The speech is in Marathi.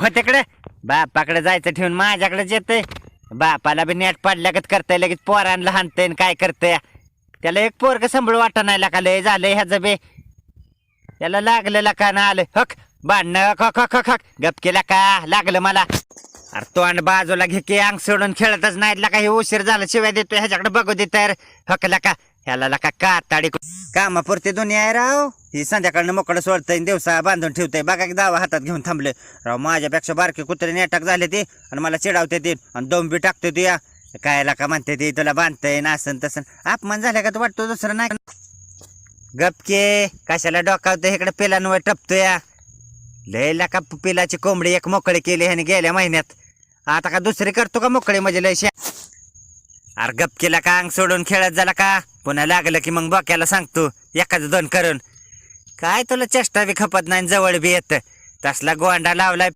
हो तिकडे? बापाकडे जायचं ठेवून माझ्याकडेच येतंय बापाला बी नेट पडल्यागत करताय लगेच पोरांना हाणतंय आणि काय करतंय. त्याला एक पोरग संभळ वाटा नाही का लय झालंय ह्याचं बे? त्याला लागलं का ना आलं. हक भांडणं खक खक खक गप केला का लागलं मला. अरे तोंड बाजूला घे की अंग सोडून खेळतच नाही का हे उशीर झाला शिवाय देतोय ह्याच्याकडे बघू दे तर. हकला का ह्याला का काताडी कामापुरती दुनिया आहे राव. ही संध्याकाळनं मोकळं सोडतंय दिवसा बांधून ठेवतंय. बघा की दावा हातात घेऊन थांबले राव माझ्यापेक्षा बारके कुत्रे नेटक झाले ते आणि मला चिडावते ते आणि दोंबी टाकते तू या कायला का म्हणते ती तुला बांधतंय नासन तसं. अपमान झाल्या का? तू वाटतो दुसरं नाही गपके कशाला डोकावतोय? इकडे पिलांवर टपतोय. या लय का पिलाची कोंबडी एक मोकळी केली ह्याने गेल्या महिन्यात. आता का दुसरी करतो का मोकळी? म्हणजे लय अरे गप केला का? अंग सोडून खेळत झाला का? पुन्हा लागलं की मग बक्याला सांगतो एखादं दोन करून. काय तुला चेष्टा बी खपत नाही जवळ बी येत. तसला गोंडा लावलाय